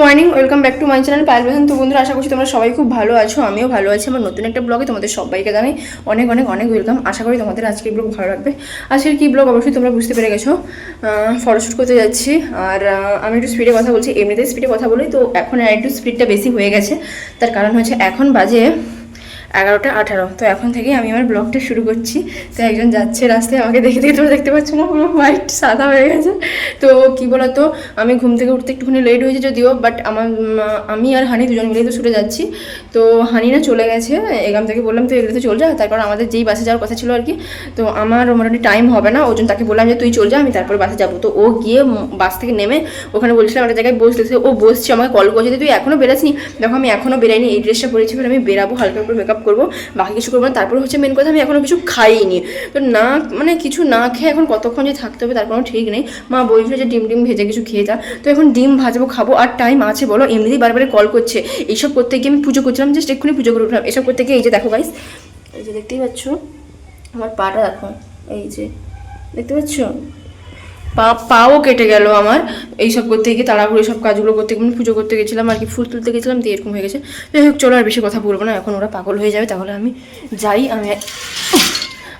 Morning welcome back to my channel Payel বেতন তো বন্ধুরা আশা করছি তোমরা সবাই খুব ভালো আছো, আমিও ভালো আছি। আমার নতুন একটা ব্লগে তোমাদের সবাইকে জানাই অনেক অনেক অনেক ওয়েলকাম আশা করি তোমাদের আজকের ব্লগ ভালো লাগবে। আজকের কী ব্লগ অবশ্যই তোমরা বুঝতে পেরে গেছো। ফটোশ্যুট করতে যাচ্ছি। আর আমি একটু স্পিডে কথা বলছি, এমনিতেই স্পিডে কথা বলি। তো এখন একটু স্পিডটা বেশি হয়ে গেছে। তার কারণ হচ্ছে এখন বাজে এগারোটা আঠারো। তো এখন থেকে আমি আমার ব্লগটা শুরু করছি। তো একজন যাচ্ছে রাস্তায়, আমাকে দেখে দেখে তোমরা দেখতে পাচ্ছ না পুরো হোয়াইট সাদা হয়ে গেছে। তো কি বলতো, আমি ঘুম থেকে উঠতে একটুখানি লেট হয়েছে যদিও বাট আমার, আমি আর হানি দুজন মিলেই তো ছুটে যাচ্ছি। তো হানি না চলে গেছে এখান থেকে বললাম, তুই এগুলোতে চল যা। তারপর আমাদের যেই বাসে যাওয়ার কথা ছিল আর কি, তো আমার মোটামুটি টাইম হবে না। ওজন তাকে বললাম যে, তুই চল যা, আমি তারপরে বাসে যাব। তো ও গিয়ে বাস থেকে নেমে ওখানে বলছিলাম একটা জায়গায় বসতেছে ও বসছে, আমাকে কল করছে, তুই এখনও বেরাসনি? দেখো, আমি এখনও বেরাইনি, এই ড্রেসটা পরেছি আমি বেরাবো, হালকা করে মেকআপ করব, বাকি কিছু করব না। তারপর হচ্ছে মেন কথা আমি এখনও কিছু খাইনি। তো না মানে কিছু না খেয়ে এখন কতক্ষণ যে থাকতে হবে তার কোনো ঠিক নেই। মা বলছিল যে ডিম ডিম ভেজে কিছু খেয়ে যা। তো এখন ডিম ভাজবো, খাব আর টাইম আছে বলো, এমনিতেই বারবার কল করছে। এইসব করতে গিয়ে আমি পুজো করছিলাম জাস্ট এক্ষুনি পুজো করে উঠলাম। এসব করতে গিয়ে এই যে দেখো গাইস এই যে দেখতেই পাচ্ছ, আমার পাটা দেখো, এই যে, দেখতে পাচ্ছ? পা পাও কেটে গেল আমার। এইসব করতে গিয়ে তাড়াহুড়ো সব কাজগুলো করতে গিয়ে পুজো করতে গেছিলাম আর কি ফুল তুলতে গেছিলাম দিয়ে এরকম হয়ে গেছে। যাই হোক চলো আর বেশি কথা বলব না এখন ওরা পাগল হয়ে যাবে তাহলে আমি যাই আমি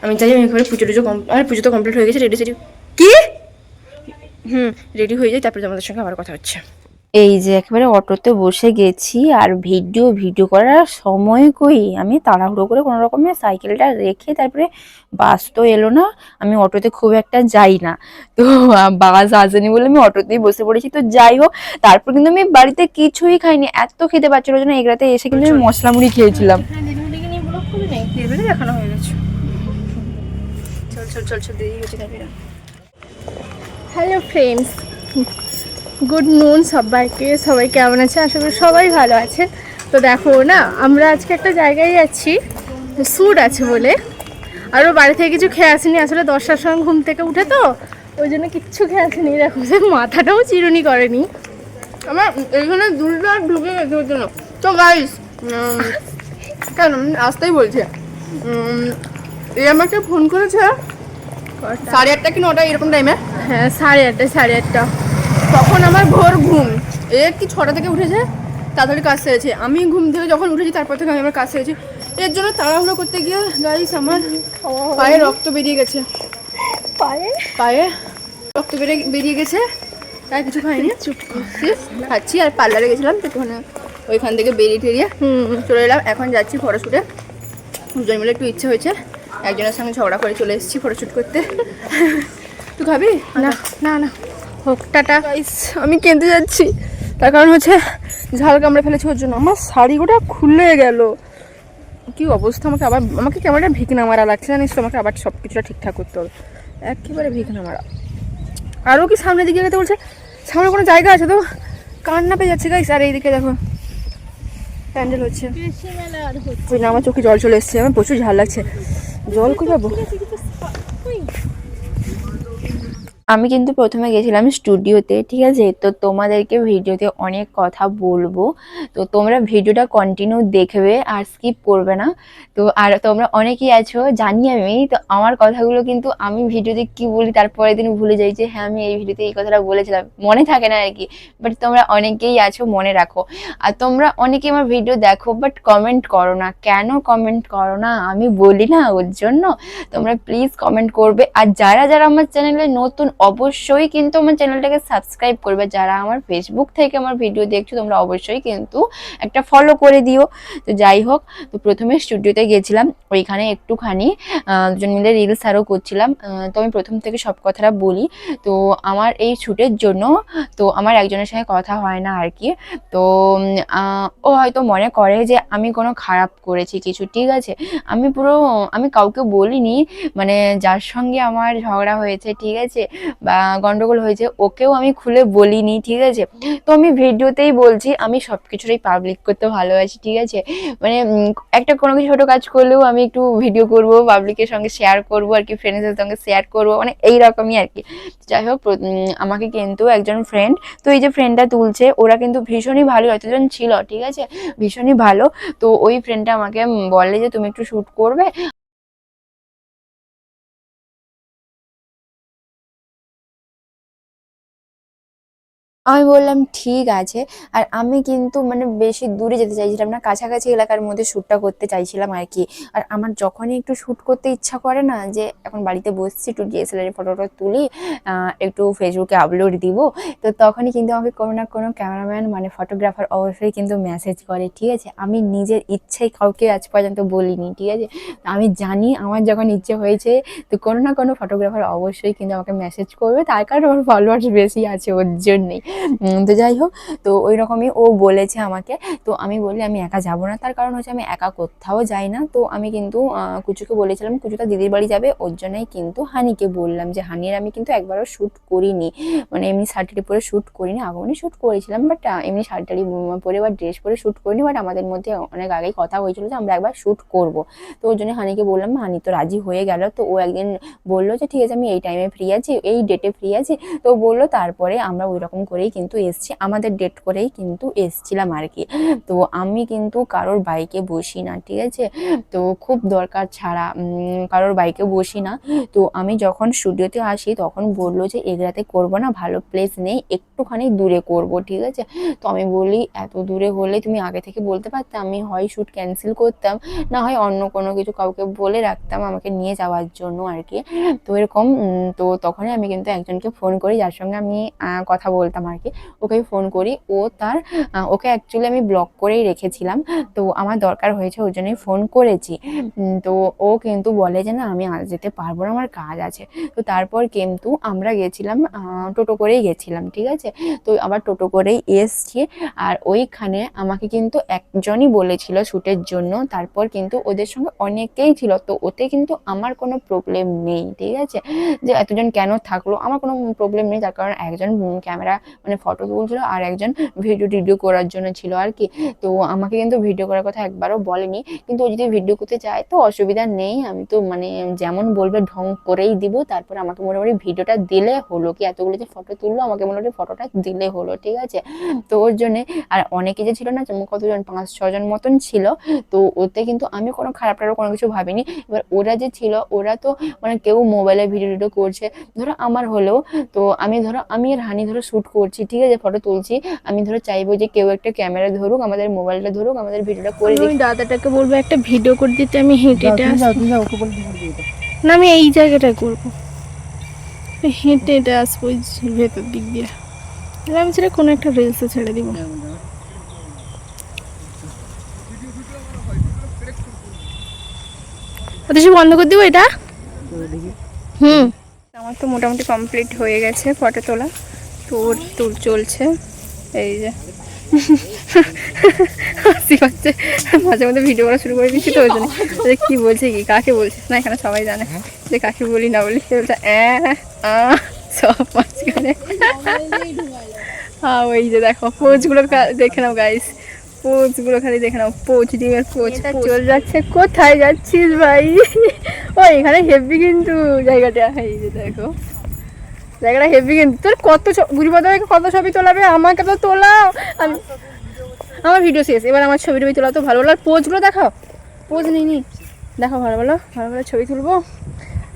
আমি যাই আমি একেবারে পুজো টুজো কম আর পুজো তো কমপ্লিট হয়ে গেছে রেডি সেডি কি? হুম রেডি হয়ে যাই তারপরে তোমাদের সঙ্গে আবার কথা হচ্ছে। এই যে একেবারে অটোতে বসে গেছি আর ভিডিও ভিডিও করার সময় কই? আমি তাড়াহুড়ো করে কোনো রকমে সাইকেলটা রেখে তারপরে বাস তো এলো না আমি অটোতে খুব একটা যাই না। তো বাস আসেনি বলে আমি অটোতেই বসে পড়েছি। তো যাই হোক তারপর কিন্তু আমি বাড়িতে কিছুই খাইনি। এত খেতে পারছিল ওই জন্য এগরাতে এসে কিন্তু আমি মশলা মুড়ি খেয়েছিলাম। দেখানো হয়ে গেছে। চল চল চল চল দেরি হচ্ছে তারপরে হ্যালো ফ্রেন্ডস গুড নুন সবাইকে। সবাই কেমন আছে? আশা করি সবাই ভালো আছে। তো দেখো না আমরা আজকে একটা জায়গায় যাচ্ছি স্যুট আছে বলে। আরও বাড়ি থেকে কিছু খেয়ে আসিনি আসলে দশটার সময় ঘুম থেকে উঠে তো ওই জন্য কিচ্ছু খেয়ে আসিনি। দেখো সে মাথাটাও চিরুনি করেনি। আমার এইখানে দুলটা ঢুকে গেছে ওর জন্য। তো গাইস কেন? আসতেই বলছে। এ আমাকে ফোন করেছে সাড়ে আটটা কি নটা এরকম টাইমে হ্যাঁ সাড়ে আটটা সাড়ে আটটা। তখন আমার ভোর ঘুম। এ কি ছটা থেকে উঠেছে? তাড়াতাড়ি কাজ সেরেছে। আমি ঘুম থেকে যখন উঠেছি তারপর থেকে আমি আমার কাজ সেরেছি। এর জন্য তাড়াহুড়ো করতে গিয়ে গাইস আমার পায়ে রক্ত বেরিয়ে গেছে। পায়ে? পায়ে রক্ত বেরিয়ে বেরিয়ে গেছে। তাই কিছু খাইনি। চুপ খাচ্ছি আর পার্লারে গেছিলাম তো ওখানে ওইখান থেকে বেরিয়ে টেরিয়ে হুম। চলে এলাম। এখন যাচ্ছি ফটোশ্যুটে। দুজন মিলে একটু ইচ্ছে হয়েছে। একজনের সঙ্গে ঝগড়া করে চলে এসেছি ফটোশ্যুট করতে। তুই খাবি? না না না। হোক টাটা। আমি কেঁদে যাচ্ছি। তার কারণ হচ্ছে ঝাল কামড়ে ফেলেছে ওর জন্য। আমার শাড়ি গোটা খুলে গেল। কি অবস্থা? আমাকে আবার আমাকে একটা ভিকনা মারা লাগছে জানিস তো? আমাকে আবার সব কিছুটা ঠিকঠাক করতে হবে। একেবারে ভিকনা মারা। আরও কি সামনের দিকে যেতে বলছে? সামনে কোনো জায়গা আছে তো? কান্না পেয়ে যাচ্ছে গাইস আর এইদিকে দেখো প্যান্ডেল হচ্ছে। না আমার চোখে জল চলে এসছে। আমার প্রচুর ঝাল লাগছে। জল কই পাবো? আমি কিন্তু প্রথমে গেছিলাম স্টুডিওতে, ঠিক আছে? তো তোমাদেরকে ভিডিওতে অনেক কথা বলব। তো তোমরা ভিডিওটা কন্টিনিউ দেখবে আর স্কিপ করবে না। তো আর তোমরা অনেকেই আছো, জানি আমি, তো আমার কথাগুলো কিন্তু আমি ভিডিওতে কি বলি, তারপরের দিন ভুলে যাই যে হ্যাঁ আমি এই ভিডিওতে এই কথাটা বলেছিলাম। মনে থাকে না আর কি বাট তোমরা অনেকেই আছো, মনে রাখো। আর তোমরা অনেকেই আমার ভিডিও দেখো বাট কমেন্ট করো না। কেন কমেন্ট করো না? আমি বলি না, ওর জন্য। তোমরা প্লিজ কমেন্ট করবে। আর যারা যারা আমার চ্যানেলে নতুন অবশ্যই কিন্তু আমার চ্যানেলটাকে সাবস্ক্রাইব করবে। যারা আমার ফেসবুক থেকে আমার ভিডিও দেখছ, তোমরা অবশ্যই কিন্তু একটা ফলো করে দিও। তো যাই হোক, তো প্রথমে স্টুডিওতে গেছিলাম। ওইখানে একটুখানি দুজন মিলে রিলস আরও করছিলাম। তো আমি প্রথম থেকে সব কথাটা বলি। তো আমার এই শ্যুটের জন্য, তো আমার একজনের সঙ্গে কথা হয় না আর কি। তো ও হয়তো মনে করে যে আমি কোনো খারাপ করেছি কিছু, ঠিক আছে? আমি পুরো, আমি কাউকে বলিনি। মানে যার সঙ্গে আমার ঝগড়া হয়েছে, ঠিক আছে? বা গন্ডগোল হয়েছে, ওকেও আমি খুলে বলিনি, ঠিক আছে? তো আমি ভিডিওতেই বলছি, আমি সব কিছুটাই পাবলিক করতে ভালোবাসি, ঠিক আছে? মানে একটা কোনো কিছু ছোটো কাজ করলেও আমি একটু ভিডিও করব পাবলিকের সঙ্গে শেয়ার করব, আর কি ফ্রেন্ডসদের সঙ্গে শেয়ার করব মানে এই রকমই আর কি। যাই হোক আমাকে কিন্তু একজন ফ্রেন্ড তো এই যে ফ্রেন্ডটা তুলছে, ওরা কিন্তু ভীষণই ভালো, এতজন ছিল, ঠিক আছে? ভীষণই ভালো, তো ওই ফ্রেন্ডটা আমাকে বলে যে, তুমি একটু শ্যুট করবে? আমি বললাম, ঠিক আছে। আর আমি কিন্তু মানে বেশি দূরে যেতে চাইছিলাম না, কাছাকাছি এলাকার মধ্যে শ্যুটটা করতে চাইছিলাম আর কি। আর আমার যখনই একটু শ্যুট করতে ইচ্ছা করে না যে, এখন বাড়িতে বসছি, একটু ডিএসএলআর ফটোটা তুলি একটু ফেসবুকে আপলোড দিব। তো তখনই কিন্তু আমাকে কোনো না কোনো ক্যামেরাম্যান মানে ফটোগ্রাফার অবশ্যই কিন্তু মেসেজ করে, ঠিক আছে, আমি নিজের ইচ্ছাই কাউকে আজ পর্যন্ত বলিনি, ঠিক আছে? আমি জানি আমার যখন ইচ্ছে হয়েছে, তো কোনো না কোনো ফটোগ্রাফার অবশ্যই কিন্তু আমাকে মেসেজ করবে। তার কারণ আমার ফলোয়ার্স বেশি আছে, ওর জন্যেই। তো যাই হোক, তো ওই রকমই ও বলেছে আমাকে, তো আমি বলি আমি একা যাব না। তার কারণ হচ্ছে আমি একা কোথাও যাই না। তো আমি কিন্তু কুচুকে বলেছিলাম কুচুটা দিদির বাড়ি যাবে। ওর জন্যই কিন্তু হানিকে বললাম যে, হানির আমি কিন্তু একবারও শ্যুট করিনি। মানে এমনি শাড়ি পরে শ্যুট করিনি, আগমনে শ্যুট করেছিলাম বাট এমনি শাড়ি টাড়ি পরে বা ড্রেস পরে শ্যুট করিনি বাট আমাদের মধ্যে অনেক আগেই কথা হয়েছিল যে, আমরা একবার শ্যুট করব। তো ওই জন্য হানিকে বললাম, হানি তো রাজি হয়ে গেল। তো ও একদিন বলল যে, ঠিক আছে, আমি এই টাইমে ফ্রি আছি, এই ডেটে ফ্রি আছি। তো বলল, তারপরে আমরা ওই রকম করেই কিন্তু এসছি, আমাদের ডেট করেই কিন্তু এসছিলাম আর কি। তো আমি কিন্তু কারোর বাইকে বসি না, ঠিক আছে? তো খুব দরকার ছাড়া কারোর বাইকে বসি না। তো আমি যখন স্টুডিওতে আসি, তখন বলল যে এগরাতে করব না, ভালো প্লেস নেই, একটুখানি দূরে করব, ঠিক আছে? তো আমি বলি, এত দূরে হলে তুমি আগে থেকে বলতে পারতে, আমি হয় শ্যুট ক্যান্সেল করতাম, না হয় অন্য কোনো কিছু কাউকে বলে রাখতাম আমাকে নিয়ে যাওয়ার জন্য আর কি। তো এরকম তো তখনই আমি কিন্তু একজনকে ফোন করি, যার সঙ্গে আমি কথা বলতাম আর কি ওকে ফোন করি। ও তার ওকে অ্যাকচুয়ালি আমি ব্লক করেই রেখেছিলাম। তো আমার দরকার হয়েছে ওই জন্যই ফোন করেছি। তো ও কিন্তু বলে যে, না, আমি আজ যেতে পারব না, আমার কাজ আছে। তো তারপর কিন্তু আমরা গেছিলাম টোটো করেই গেছিলাম, ঠিক আছে? তো আবার টোটো করেই এসছি। আর ওইখানে আমাকে কিন্তু একজনই বলেছিল শ্যুটের জন্য। তারপর কিন্তু ওদের সঙ্গে অনেকেই ছিল। তো ওতে কিন্তু আমার কোনো প্রবলেম নেই, ঠিক আছে? যে, এতজন কেন থাকল? আমার কোনো প্রবলেম নেই। তার কারণ একজন ক্যামেরা মানে ফটো তুলছিল আর একজন ভিডিও টিডিও করার জন্য ছিল আর কি। তো আমাকে কিন্তু ভিডিও করার কথা একবারও বলেনি। কিন্তু ও যদি ভিডিও করতে চায় তো অসুবিধা নেই। আমি তো মানে যেমন বলবে ঢং করেই দিব। তারপর আমাকে মোটামুটি ভিডিওটা দিলে হলো কি? এতগুলো যে ফটো তুললো, আমাকে মোটামুটি ফটোটা দিলে হলো, ঠিক আছে? তো ওর জন্যে আর অনেকে যে ছিল না কতজন, পাঁচ, ছজন মতন ছিল, তো ওতে কিন্তু আমি কোনো খারাপ টারাপ কোনো কিছু ভাবিনি। এবার ওরা যে ছিল, ওরা তো মানে কেউ মোবাইলে ভিডিও টিডিও করছে। ধরো আমার হলেও, তো আমি ধরো, আমি আর হানি ধরো শ্যুট করছি। ঠিক আছে ফটো তুলছি। আমি ধরো চাইব যে কেউ একটা ক্যামেরা ধরুক আমাদের মোবাইলটা ধরুক আমাদের ভিডিওটা করে দিক আমি দাদাটাকে বলব একটা ভিডিও করে দিতে আমি হেঁটে না আমি এই জায়গাটায় করব। হেঁটে হেঁটে আসব ভেতর দিক দিয়ে। আমি সেটা কোনো একটা রিলসে ছেড়ে দিব। অথচ বন্ধ করে দিব এটা? হুম। আমার তো মোটামুটি কমপ্লিট হয়ে গেছে ফটো তোলা। তো ওর তোর চলছে। এই যে। হাসি পাচ্ছে। মাঝে মধ্যে ভিডিও করা শুরু করে দিচ্ছি তো ওই জন্য। যে কী বলছে কি কাকে বলছে? না এখানে সবাই জানে। যে কাকে বলি না বলি সে বলছে সব মাঝখানে। হ্যাঁ ওই যে দেখো পোজগুলো দেখে নাও গাইস পোজগুলো খালি দেখে নাও। পোচ ডিমের পোচ চল যাচ্ছে কোথায় যাচ্ছিস ভাই? ও এখানে হেভি কিন্তু জায়গাটা। এই যে দেখো। জায়গাটা হেভি কিন্তু। তোর কত গুরিবাদাকে কত ছবি তোলাবে? আমাকে তো তোলাও। আমি আমার ভিডিও শেষ। এবার আমার ছবি টবি তোলা তো ভালো। ভালো পোজগুলো দেখাও। পোজ নিই নি। দেখো ভালো ভালো ভালো ভালো ছবি তুলবো।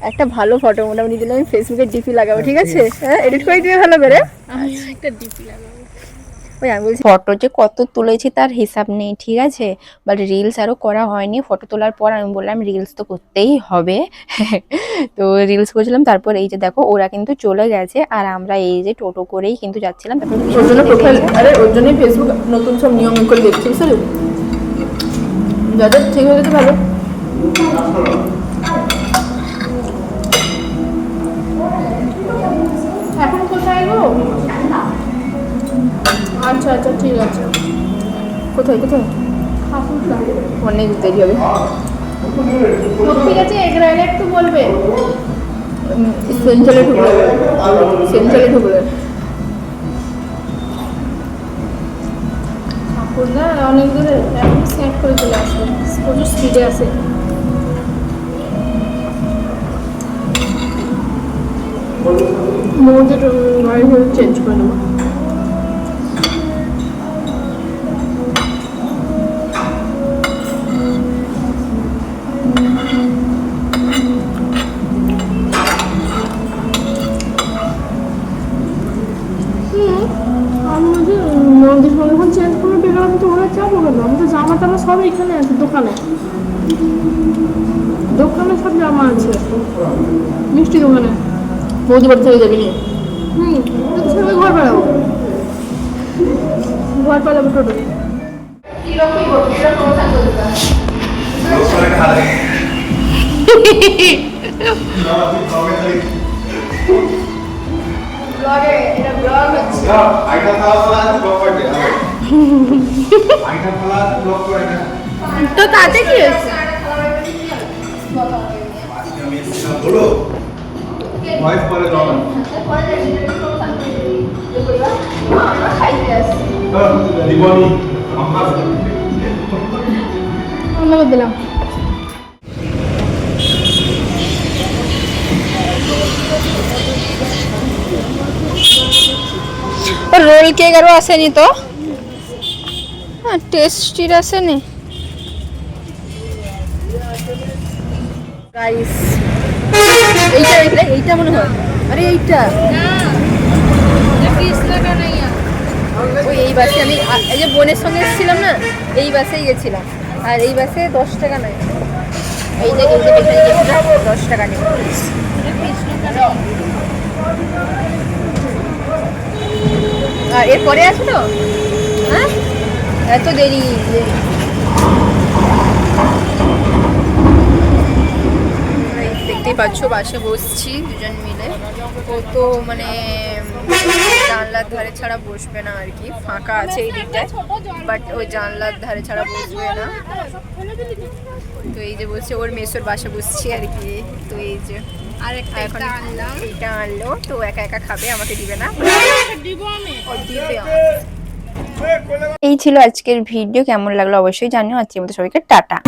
একটা ভালো ফটো মোটামুটি দিলে আমি ফেসবুকে ডিপি লাগাবো, ঠিক আছে? হ্যাঁ এডিট করে দিয়ে ভালো করে। একটা ডিপি লাগাবো। ওই আমি বলছি ফটো যে কত তুলেছি তার হিসাব নেই ঠিক আছে? বাট রিলস আরও করা হয়নি। ফটো তোলার পর আমি বললাম রিলস তো করতেই হবে। তো রিলস করেছিলাম তারপর এই যে দেখো ওরা কিন্তু চলে গেছে। আর আমরা এই যে টোটো করেই কিন্তু যাচ্ছিলাম। তারপর ওর জন্য প্রোফাইল আরে ওর জন্যই ফেসবুক নতুন সব নিয়ম করে দেখছি বুঝলি যাদের ঠিক হয়ে গেছে ভালো? আচ্ছা আচ্ছা ঠিক আছে। কোথায় কোথায়? অনেক দেরি হবে। ঠিক আছে এগরাইলে একটু বলবে। সেন্ট্রালে ঢুকলে সেন্ট্রালে ঢুকলে অনেক দূরে এখন করে চলে আসবে। প্রচুর স্পিডে আসে চেঞ্জ করে নেব। সব এখানে আছে দোকানে। দোকানে সব জামা আছে। মিষ্টি দোকানে। বৌদি বাড়ি থেকে যাবি নি হুম তো সবাই ঘর পালাবো। ঘর পালাবো টোটো। আছে ব্লক করে দে আইটা ফেলা আছে ব্লক করে দে তো তাতে কি হয়েছে? দিলাম। রোল কেক আরও আসেনি তো? হ্যাঁ টেস্টির আসেনি গাইস এইটা এইটা এইটা মনে হয়। আরে, এইটা। ওই, এই বাসে আমি এই যে বোনের সঙ্গে এসেছিলাম না, এই বাসেই গেছিলাম। আর এই বাসে দশ টাকা নয়। এই যে এই দশ টাকা নেব আর এরপরে আছে তো? হ্যাঁ? এত দেরি দেখতেই পাচ্ছ বাসে বসছি দুজন মিলে। ও তো মানে জানলার ধারে ছাড়া বসবে না আর কি ফাঁকা আছে এই দিকটায়। বাট ওই জানলার ধারে ছাড়া বসবে না। তো এই যে বলছে ওর মেসোর বাসা বসছি আর কি। তো এই যে আর একটা এখন এটা আনলো তো একা একা খাবে আমাকে দিবে না। দিবে। এই ছিল আজকের ভিডিও। কেমন লাগল অবশ্যই জানিও। আজকের মতো সবাইকে টাটা।